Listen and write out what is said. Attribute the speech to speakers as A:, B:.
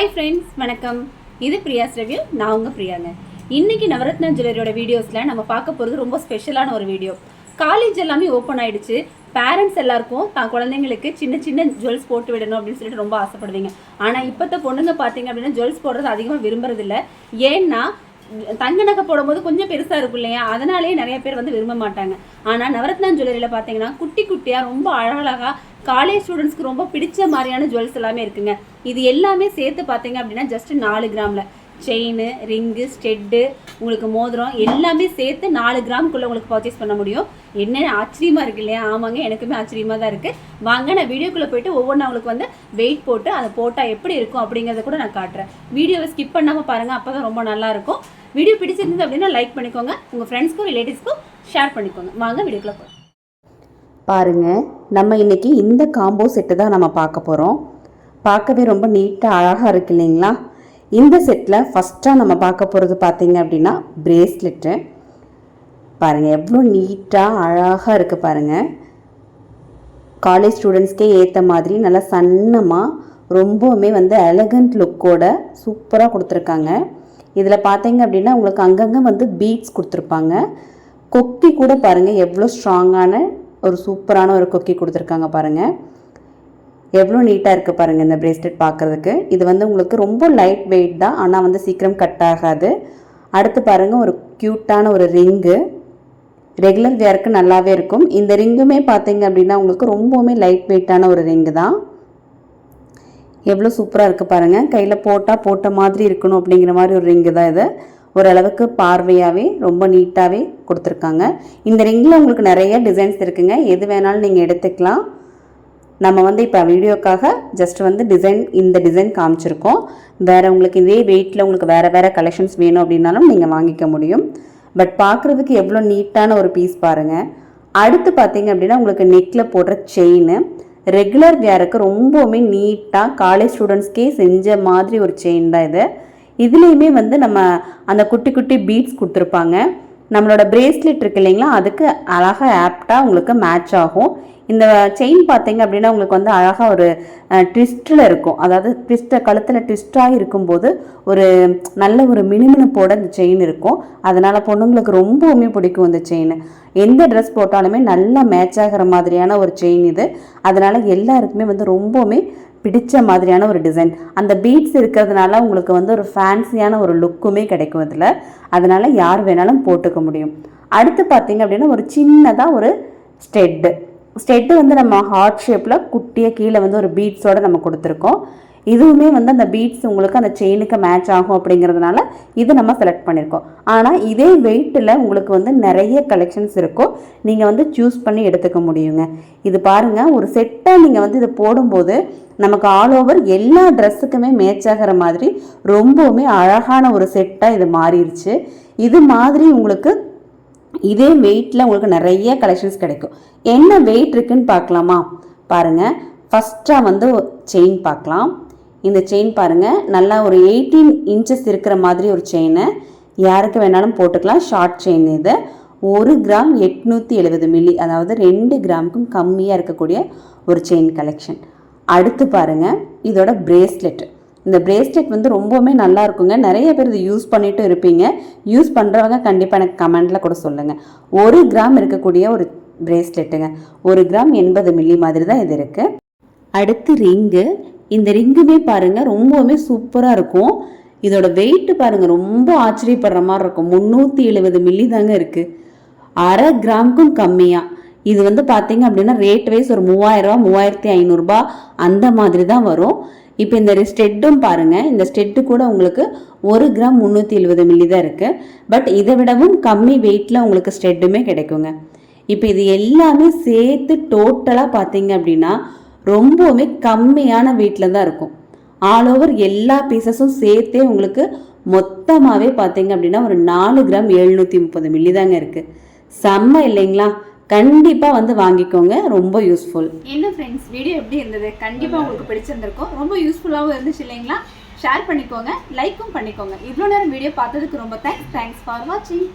A: Hi friends வணக்கம். இது பிரியாஸ் review நான் உங்கள் பிரியாங்க. இன்னைக்கு நவரத்னா ஜுவல்லரியோட வீடியோஸில் நம்ம பார்க்க போகிறது ரொம்ப ஸ்பெஷலான ஒரு வீடியோ காலேஜ் எல்லாமே ஓப்பன் ஆகிடுச்சு பேரண்ட்ஸ் எல்லாருக்கும் தான் குழந்தைங்களுக்கு சின்ன சின்ன ஜுவல்ஸ் போட்டு விடணும் அப்படின்னு சொல்லிட்டு ரொம்ப ஆசைப்படுவீங்க. ஆனால் இப்போத்த பொண்ணுங்க பார்த்தீங்க அப்படின்னா ஜுவல்ஸ் போடுறது அதிகமாக விரும்புறதில்ல. ஏன்னா தங்க நகை போடும்போது கொஞ்சம் பெருசாக இருக்கும் இல்லையா? அதனாலேயே நிறைய பேர் வந்து விரும்ப மாட்டாங்க. ஆனால் நவரத்னா ஜுவல்லரியில் பார்த்தீங்கன்னா குட்டி குட்டியாக ரொம்ப அழகழகாக காலேஜ் ஸ்டூடெண்ட்ஸ்க்கு ரொம்ப பிடிச்ச மாதிரியான ஜுவல்ஸ் எல்லாமே இருக்குங்க. இது எல்லாமே சேர்த்து பார்த்தீங்க அப்படின்னா ஜஸ்ட் நாலு கிராமில் செயின் ரிங்கு ஸ்டெட்டு உங்களுக்கு மோதிரம் எல்லாமே சேர்த்து நாலு கிராம்குள்ளே உங்களுக்கு பர்ச்சேஸ் பண்ண முடியும். என்ன ஆச்சரியமாக இருக்கு இல்லையா? ஆமாங்க எனக்குமே ஆச்சரியமாக தான் இருக்குது வாங்க நான் வீடியோக்குள்ளே போயிட்டு ஒவ்வொன்றா உங்களுக்கு வந்து வெயிட் போட்டு அதை போட்டால் எப்படி இருக்கும் அப்படிங்கிறத கூட நான் காட்டுறேன். வீடியோவை ஸ்கிப் பண்ணாமல் பாருங்கள் அப்போ தான் ரொம்ப நல்லாயிருக்கும் வீடியோ பிடிச்சிருந்தது அப்படின்னா லைக் பண்ணிக்கோங்க. உங்கள் ஃப்ரெண்ட்ஸ்க்கும் ரிலேட்டிவ்ஸ்க்கும் ஷேர் பண்ணிக்கோங்க. வாங்க வீடியோக்குள்ளே போகலாம்
B: பாருங்க நம்ம இன்னைக்கு இந்த காம்போ செட்டு தான் நம்ம பார்க்க போகிறோம் பார்க்கவே ரொம்ப நீட்டாக அழகாக இருக்கு இல்லைங்களா? இந்த செட்டில் ஃபஸ்ட்டாக நம்ம பார்க்க போகிறது பார்த்தீங்க அப்படின்னா பிரேஸ்லெட்டு பாருங்கள் எவ்வளோ நீட்டாக அழகாக இருக்குது பாருங்கள் காலேஜ் ஸ்டூடெண்ட்ஸ்க்கே ஏற்ற மாதிரி நல்லா சன்னமாக ரொம்பவுமே வந்து எலகண்ட் லுக்கோட சூப்பராக கொடுத்துருக்காங்க. இதில் பார்த்தீங்க அப்படின்னா உங்களுக்கு அங்கங்கே வந்து பீட்ஸ் கொடுத்துருப்பாங்க. கொக்கி கூட பாருங்கள் எவ்வளோ ஸ்ட்ராங்கான ஒரு சூப்பரான ஒரு கொக்கி கொடுத்துருக்காங்க பாருங்கள் எவ்வளோ நீட்டாக இருக்குது பாருங்கள் இந்த பிரேஸ்லெட் பார்க்குறதுக்கு. இது வந்து உங்களுக்கு ரொம்ப லைட் வெயிட் தான் ஆனால் வந்து சீக்கிரம் கட் ஆகாது. அடுத்து பாருங்கள் ஒரு க்யூட்டான ஒரு ரிங்கு. ரெகுலர் வேருக்கு நல்லாவே இருக்கும். இந்த ரிங்குமே பார்த்தீங்க அப்படின்னா உங்களுக்கு ரொம்பவுமே லைட் வெயிட்டான ஒரு ரிங்கு தான். எவ்வளோ சூப்பராக இருக்குது பாருங்கள் கையில் போட்டால் போட்ட மாதிரி இருக்கணும் அப்படிங்கிற மாதிரி ஒரு ரிங்கு தான் இது. ஓரளவுக்கு பார்வையாகவே ரொம்ப நீட்டாகவே கொடுத்துருக்காங்க. இந்த ரிங்கில் உங்களுக்கு நிறைய டிசைன்ஸ் இருக்குங்க. எது வேணாலும் நீங்கள் எடுத்துக்கலாம். நம்ம வந்து இப்போ வீடியோக்காக ஜஸ்ட் வந்து டிசைன் இந்த டிசைன் காமிச்சிருக்கோம். வேறு உங்களுக்கு இதே வெயிட்டில் உங்களுக்கு வேறு வேறு கலெக்ஷன்ஸ் வேணும் அப்படின்னாலும் நீங்கள் வாங்கிக்க முடியும். பட் பார்க்குறதுக்கு எவ்வளோ நீட்டான ஒரு பீஸ் பாருங்கள் அடுத்து பார்த்தீங்க அப்படின்னா உங்களுக்கு நெக்கில் போடுற செயின் ரெகுலர் வேருக்கு ரொம்பவுமே நீட்டாக காலேஜ் ஸ்டூடெண்ட்ஸ்க்கே செஞ்ச மாதிரி ஒரு செயின் தான் இது. இதுலேயுமே வந்து நம்ம அந்த குட்டி குட்டி பீட்ஸ் கொடுத்துருப்பாங்க. நம்மளோட பிரேஸ்லெட் இருக்கு இல்லைங்களா அதுக்கு அழகாக ஆப்டாக உங்களுக்கு மேட்ச் ஆகும். இந்த செயின் பார்த்தீங்க அப்படின்னா உங்களுக்கு வந்து அழகாக ஒரு ட்விஸ்ட்டில் இருக்கும். அதாவது ட்விஸ்ட்டை கழுத்தில் ட்விஸ்ட்டாக இருக்கும்போது ஒரு நல்ல ஒரு மினுமினுப்போட இந்த செயின் இருக்கும். அதனால் பொண்ணுங்களுக்கு ரொம்பவுமே பிடிக்கும் இந்த செயின் எந்த ட்ரெஸ் போட்டாலுமே நல்லா மேட்ச் ஆகிற மாதிரியான ஒரு செயின் இது. அதனால் எல்லாருக்குமே வந்து ரொம்பவுமே பிடிச்ச மாதிரியான ஒரு டிசைன் அந்த பீட்ஸ் இருக்கிறதுனால உங்களுக்கு வந்து ஒரு ஃபேன்சியான ஒரு லுக்குமே கிடைக்கும் இதில். அதனால் யார் வேணாலும் போட்டுக்க முடியும். அடுத்து பார்த்தீங்க அப்படின்னா ஒரு சின்னதாக ஒரு ஸ்டெட்டு ஸ்டெட்டு வந்து நம்ம ஹார்ட் ஷேப்பில் குட்டியாக கீழே வந்து ஒரு பீட்ஸோடு நம்ம கொடுத்துருக்கோம். இதுவுமே வந்து அந்த பீட்ஸ் உங்களுக்கு அந்த செயினுக்கு மேட்ச் ஆகும் அப்படிங்கிறதுனால இது நம்ம செலக்ட் பண்ணியிருக்கோம் ஆனால் இதே வெயிட்டில் உங்களுக்கு வந்து நிறைய கலெக்ஷன்ஸ் இருக்கும். நீங்கள் வந்து சூஸ் பண்ணி எடுத்துக்க முடியுங்க. இது பாருங்கள் ஒரு செட்டாக நீங்கள் வந்து இது போடும்போது நமக்கு ஆல் ஓவர் எல்லா ட்ரெஸ்ஸுக்குமே மேட்ச் ஆகிற மாதிரி ரொம்பவுமே அழகான ஒரு செட்டாக இது மாறிடுச்சு இது மாதிரி உங்களுக்கு இதே வெயிட்டில் உங்களுக்கு நிறைய கலெக்ஷன்ஸ் கிடைக்கும். என்ன வெயிட் இருக்குன்னு பார்க்கலாமா? பாருங்கள் ஃபஸ்ட்டாக வந்து செயின் பார்க்கலாம். இந்த செயின் பாருங்கள் நல்லா ஒரு எயிட்டீன் இன்ச்சஸ் இருக்கிற மாதிரி ஒரு செயினை யாருக்கு வேணாலும் போட்டுக்கலாம். ஷார்ட் செயின் இது. ஒரு கிராம் எட்நூற்றி எழுபது மில்லி அதாவது ரெண்டு கிராமுக்கும் கம்மியாக இருக்கக்கூடிய ஒரு செயின் கலெக்ஷன் அடுத்து பாருங்கள் இதோட பிரேஸ்லெட் இந்த பிரேஸ்லெட் வந்து ரொம்பவுமே நல்லா இருக்குங்க நிறைய பேர் இது யூஸ் பண்ணிட்டு இருப்பீங்க. யூஸ் பண்ணுறவங்க கண்டிப்பாக எனக்கு கமெண்டில் கூட சொல்லுங்கள் ஒரு கிராம் இருக்கக்கூடிய ஒரு பிரேஸ்லெட்டுங்க ஒரு கிராம் எண்பது மில்லி மாதிரி தான் இது இருக்குது அடுத்து ரிங்கு இந்த ரிங்குமே பாருங்கள் ரொம்பவுமே சூப்பராக இருக்கும். இதோட வெயிட்டு பாருங்கள் ரொம்ப ஆச்சரியப்படுற மாதிரி இருக்கும். முந்நூற்றி எழுபது மில்லி தாங்க இருக்குது அரை கிராமுக்கும் கம்மியாக இது வந்து பார்த்தீங்க அப்படின்னா ரேட் வைஸ் ஒரு மூவாயிரரூவா மூவாயிரத்தி ஐநூறுரூபா அந்த மாதிரி தான் வரும். இப்போ இந்த ஸ்டெட்டும் பாருங்கள் இந்த ஸ்டெட்டு கூட உங்களுக்கு ஒரு கிராம் முந்நூற்றி எழுபது மில்லி தான் இருக்குது பட் இதை விடவும் கம்மி வெயிட்டில் உங்களுக்கு ஸ்டெட்டுமே கிடைக்குங்க. இப்போ இது எல்லாமே சேர்த்து டோட்டலாக பார்த்தீங்க அப்படின்னா ரொம்பவுமே கம்மியான வெயிட்டில் தான் இருக்கும். ஆல் ஓவர் எல்லா பீசஸும் சேர்த்தே உங்களுக்கு மொத்தமாகவே பார்த்தீங்க அப்படின்னா ஒரு நாலு கிராம் எழுநூற்றி முப்பது மில்லி தாங்க இருக்குது செம்ம இல்லைங்களா? கண்டிப்பாக வந்து வாங்கிக்கோங்க. ரொம்ப யூஸ்ஃபுல்
A: என்ன ஃப்ரெண்ட்ஸ் வீடியோ எப்படி இருந்தது? கண்டிப்பாக உங்களுக்கு பிடிச்சிருந்திருக்கும். ரொம்ப யூஸ்ஃபுல்லாகவும் இருந்துச்சு இல்லைங்களா? ஷேர் பண்ணிக்கோங்க லைக்கும் பண்ணிக்கோங்க. இவ்வளோ நேரம் வீடியோ பார்த்ததுக்கு ரொம்ப தேங்க்ஸ் தேங்க்ஸ் ஃபார் வாட்சிங்